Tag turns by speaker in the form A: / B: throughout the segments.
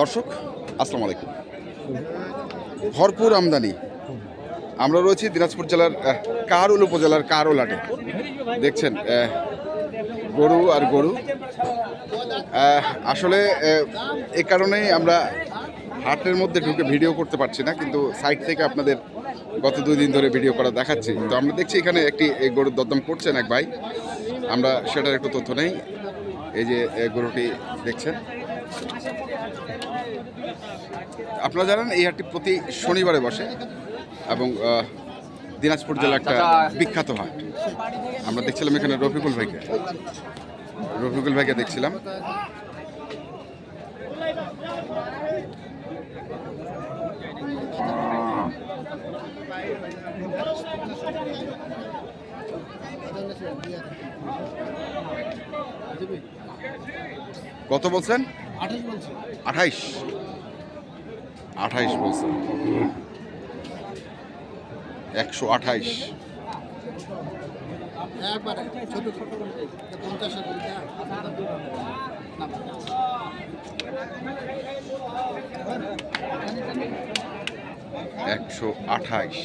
A: দর্শক, আসসালামু আলাইকুম। ভরপুর আমদানি। আমরা রয়েছি দিনাজপুর জেলার কারুল উপজেলার কারুল দেখছেন গরু আর গরু। আসলে এ কারণেই আমরা হাটের মধ্যে ঢুকে ভিডিও করতে পারছি না, কিন্তু সাইড থেকে আপনাদের গত দুই দিন ধরে ভিডিও করা দেখাচ্ছি। তো আমরা দেখছি এখানে একটি গরুর দরদাম করছেন এক ভাই। আমরা সেটার একটু তথ্য নেই। এই যে গরুটি দেখছেন। আপনারা জানেন এই হাটটি প্রতি শনিবারে বসে এবং আহ, দিনাজপুর জেলা একটা বিখ্যাত হাট। আমরা দেখছিলাম এখানে রফিকুল ভাইকে। রফিকুল ভাইকে দেখছিলাম। কত বলছেন? আঠাইশ। আঠাইশ বলছেন একশো আঠাইশ। একশো আঠাইশ।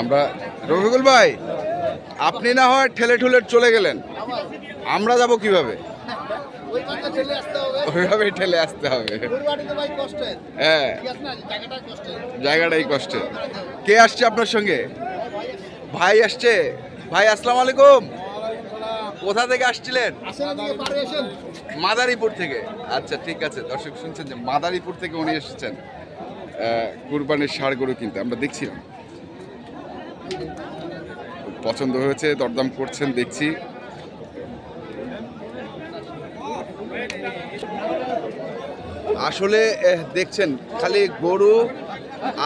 A: আমরা রফিকুল ভাই আপনি না হয় ঠেলে ঠুলে চলে গেলেন। আমরা যাব কীভাবে?
B: ওই কথা আসতে হবে।
A: ঠেলে আসতে হবে। হ্যাঁ। জায়গাটাই কষ্টের কে আসছে আপনার সঙ্গে? ভাই আসছে? ভাই আসসালামু আলাইকুম। কোথা থেকে আসছিলেন? মাদারীপুর থেকে। আচ্ছা ঠিক আছে। দর্শক শুনছেন যে মাদারীপুর থেকে উনি এসেছেন। কুরবানির ষাড় গরু কিনতে। আমরা দেখছিলাম। পছন্দ হয়েছে দরদাম করছেন দেখছি। আসলে দেখছেন, খালি গরু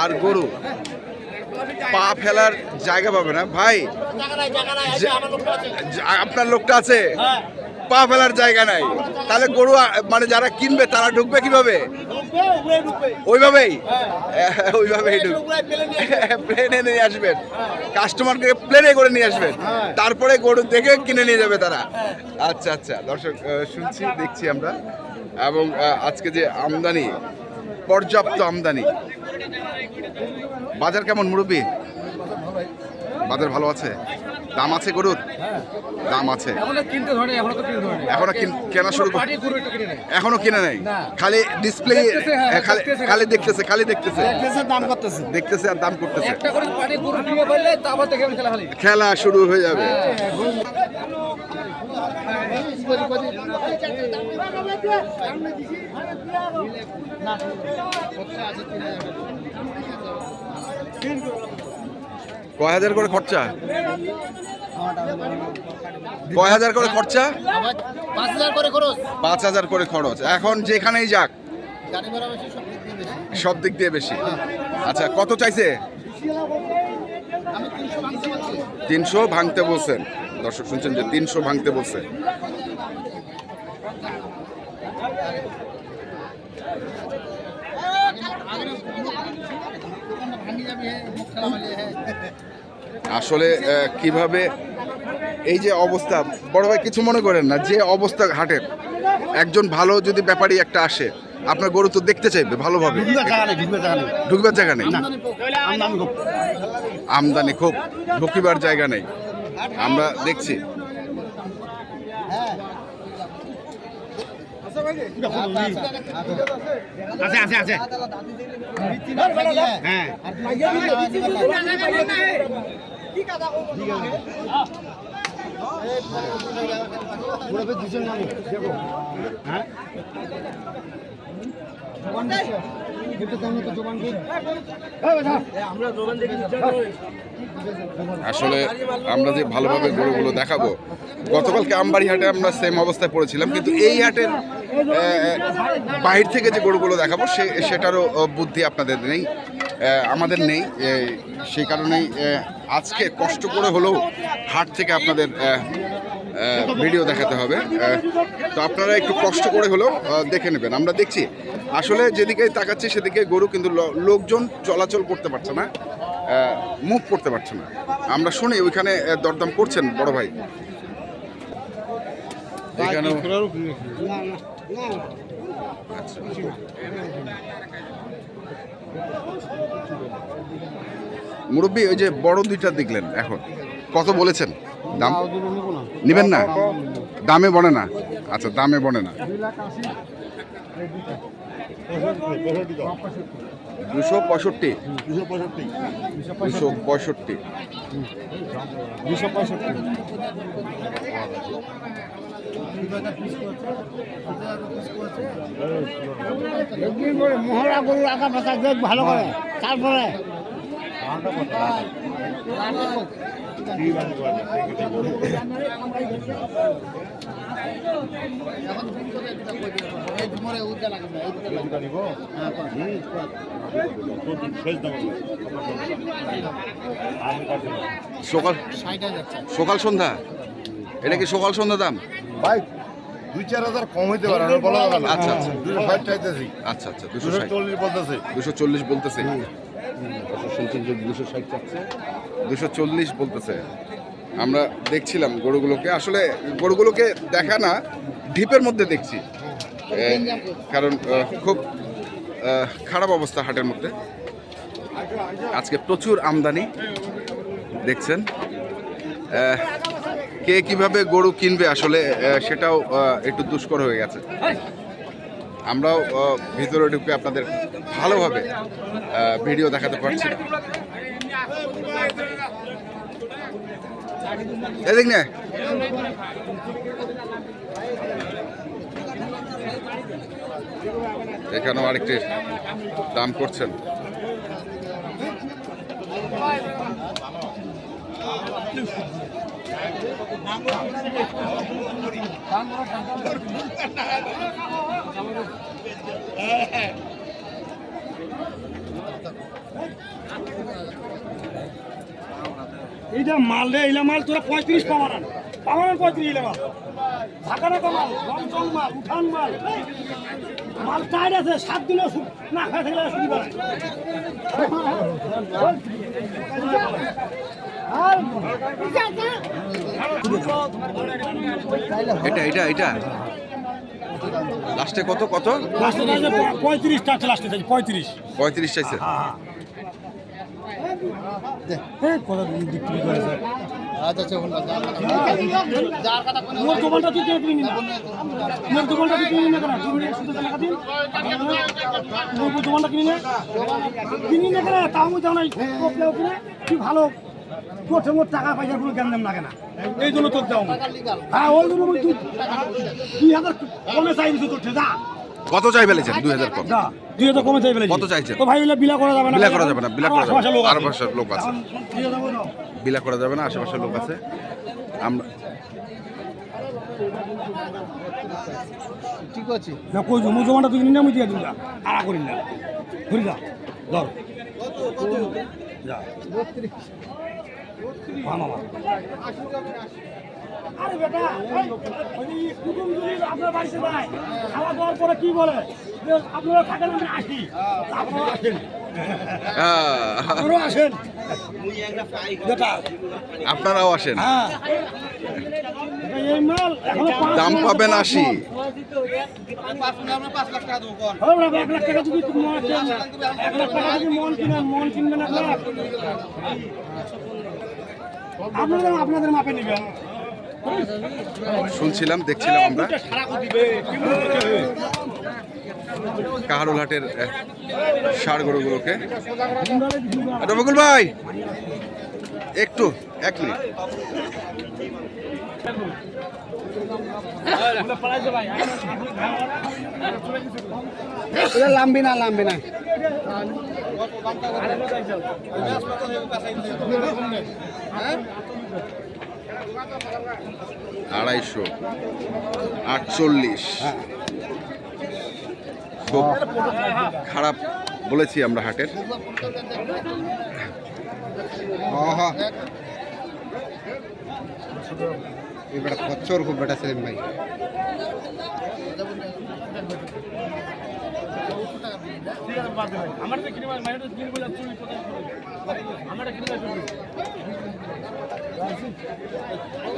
A: আর গরু পা ফেলার জায়গা পাবে না। ভাই আপনার লোকটা আছে, পা ফেলার জায়গা নাই। তাহলে গরু মানে যারা কিনবে, তারা ঢুকবে কীভাবে? ওইভাবেই? ওইভাবেই প্লেনে নিয়ে আসবেন। কাস্টমারকে প্লেনে করে নিয়ে আসবেন। তারপরে গরু দেখে কিনে নিয়ে যাবে তারা। আচ্ছা আচ্ছা দর্শক শুনছি, দেখছি আমরা। এবং আজকে যে আমদানি পর্যাপ্ত আমদানি বাজার কেমন মুরব্বী? বাজার ভালো আছে? দাম আছে গরুর? দাম আছে।
C: এখনও কিনতে ধরে এখনও তো কিনতে ধরে
A: এখনও কিন- কেনা শুরু
C: এখনও কিনে
A: নাই খালি ডিসপ্লে
C: হ্যাঁ,
A: খালি
C: দেখতেছে।
A: খালি দেখতেছে খালি দেখতেছে। দেখতেছে আর দাম করতেছে।
C: একটা করে পার্টি গরু কিনে বললে তারপর থেকে আমি খেলা খালি।
A: খেলা শুরু হয়ে যাবে। কয় হাজার করে খরচা? কয় হাজার করে খরচা।
B: পাঁচ হাজার করে খরচ।
A: এখন যেখানেই যাক
B: সব দিক দিয়ে বেশি।
A: আচ্ছা কত চাইছে?
B: তিনশো ভাঙতে
A: বলছেন। দর্শক শুনছেন যে তিনশো ভাঙতে বলছে। আসলে কীভাবে এই যে অবস্থা বড় ভাই কিছু মনে করেন না যে অবস্থা হাটের একজন ভালো যদি ব্যাপারী একটা আসে আপনার গরু তো দেখতে চাইবে ভালোভাবে। ঢুকবার জায়গা নেই আমদানি খুব। ঢুকিবার জায়গা নেই। আমরা দেখছি।
C: আছে আছে আছে।
B: হ্যাঁ।
A: আসলে আমরা যে ভালোভাবে গরুগুলো দেখাবো, গতকালকে আমবাড়ি হাটে আমরা সেম অবস্থায় পড়েছিলাম, কিন্তু এই হাটের বাহির থেকে যে গরুগুলো দেখাবো, সে সেটারও বুদ্ধি আপনাদের নেই। আমাদের নেই। সেই কারণেই আজকে কষ্ট করে হলেও হাট থেকে আপনাদের ভিডিও দেখাতে হবে। তো আপনারা একটু কষ্ট করে হলেও দেখে নেবেন। আমরা দেখছি। আসলে যেদিকে তাকাচ্ছি সেদিকে গরু কিন্তু লোকজন চলাচল করতে পারছে না মুভ করতে পারছে না। আমরা শুনি ওইখানে দরদাম করছেন বড় ভাই। এখানেও আচ্ছা। মুরব্বী, ওই যে বড় দুইটা দেখলেন এখন। কত বলেছেন? দাম? নেবেন না? দামে বনে না? আচ্ছা দামে বনে না। দুশো পঁয়ষট্টি। দুশো পঁয়ষট্টি।
B: মহড়া গরু আঁকা ফাঁকা দেখ ভালো করে। তারপরে?
A: সকাল সকাল সন্ধ্যা? এটা কি সকাল সন্ধ্যা দাম?
D: ভাই দুই চার হাজার কম হইতে পারে না বলা যাবে
A: আচ্ছা, আচ্ছা।
D: দুশো ষাট চাইতেছি।
A: আচ্ছা আচ্ছা দুশো
D: দুশো
A: ষাট।
D: চল্লিশ বলতেছে।
A: দুশো চল্লিশ বলতেছে। দুশো চল্লিশ বলতেছে। আমরা দেখছিলাম গরুগুলোকে। আসলে গরুগুলোকে দেখা না ঢিপের মধ্যে দেখছি। কারণ খুব খারাপ অবস্থা হাটের মধ্যে। আজকে প্রচুর আমদানি দেখছেন। কে কীভাবে গরু কিনবে আসলে সেটাও একটু দুষ্কর হয়ে গেছে। আমরাও ভিতরে ঢুকে আপনাদের ভালোভাবে ভিডিও দেখাতে পারছি না। এদিক নে। এখানেও আরেকটি দাম করছেন।
E: এইটা মাল রে, এইলা মাল তোরা পঁয়ত্রিশ পাওয়ান পাওয়ান পঁয়ত্রিশ এইলা মাল? ঢাকা ঢাকা মাল রংচং মাল, উঠান মাল। মাল টাইট আছে, সাত দিনও না খাই থাকলে শুনি পারে
A: এটা এটা এটা। লাস্টে কত কত?
E: পঁয়ত্রিশ লাস্টে চাইছে পঁয়ত্রিশ।
A: পঁয়ত্রিশ চাইছে।
B: আচ্ছা
E: ভালো মোর টাকা পয়সা কোনো জ্ঞান লাগে না। এই জন্য তোর দাও হ্যাঁ ওই জন্য তুই দুই হাজার কমে চাই দিছো তোর যা
A: কত চাই ফেলেছেন? দুই হাজার কত
E: যা। দুই হাজার কমে চাই বলে
A: কত চাইছেন?
E: তো ভাই বলে বিলা করা যাবে না।
A: বিলা করা যাবে না, বিলা করা যাবে না।
E: লোক
A: আর
E: আছে।
A: লোক আছে। বিলা করা যাবে না আশেপাশের লোক আছে। আমরা
B: ঠিক আছে।
E: না কই জমু জমাটা তুই নিনা মুই দিয়া দিলা আড়া করি না। ঘুরি যা ধর যা। হ্যাঁ মামা আরে বেটা ওই কুটুম যদি আপনার বাড়িতে যায় খাওয়া দাওয়ার পরে কি বলে? আপনারা থাকেন আমি আসি। আপনারা আসেন। আপনারাও আসেন। বেটা।
A: আপনারাও আসেন।
E: হ্যাঁ।
A: দাম পাবেন আশি। শুনছিলাম দেখছিলাম আমরা।
E: দিবে
A: কাহারুলহাটের সার গরুগুলোকে। ভাই একটু এক মিনিট।
B: লাম্বি না লাম্বি না।
A: আড়াইশো আটচল্লিশ। খুব খারাপ বলেছি আমরা হাটের।
D: এবার খচ্চর খুব বেটা সেলিম ভাই।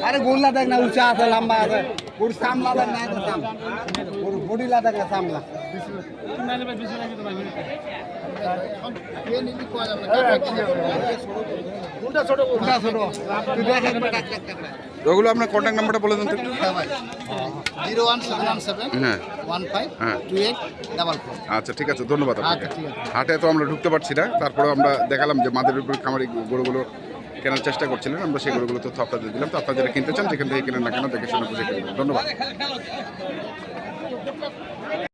B: আরে গোল্লা দেখ না উঁচা আছে লম্বা আছে। ওর সামলা দেখ না ওর বডিলা দেখ না সামলা। কোনটা ছোট ছোট? তুই দেখ।
A: ওগুলো আপনার কন্ট্যাক্ট নাম্বারটা বলে দেন তো একটু।
B: Zero one seven one seven
A: হ্যাঁ
B: ওয়ান ফাইভ
A: হ্যাঁ।
B: টু এইট ডাবল ফোর
A: আচ্ছা ঠিক আছে ধন্যবাদ আপনাকে
B: আচ্ছা।
A: হাটে তো আমরা ঢুকতে পারছি না তারপরে আমরা দেখালাম যে মাদের উপরে খামারি গরুগুলো কেনার চেষ্টা করছিলেন আমরা সেই গরুগুলো তথ্য আপনাদের দিলাম তো আপনারা যারা কিনতে চান যেখান থেকে কেনেন না কেন দেখে শুনে বুঝে কিনবেন ধন্যবাদ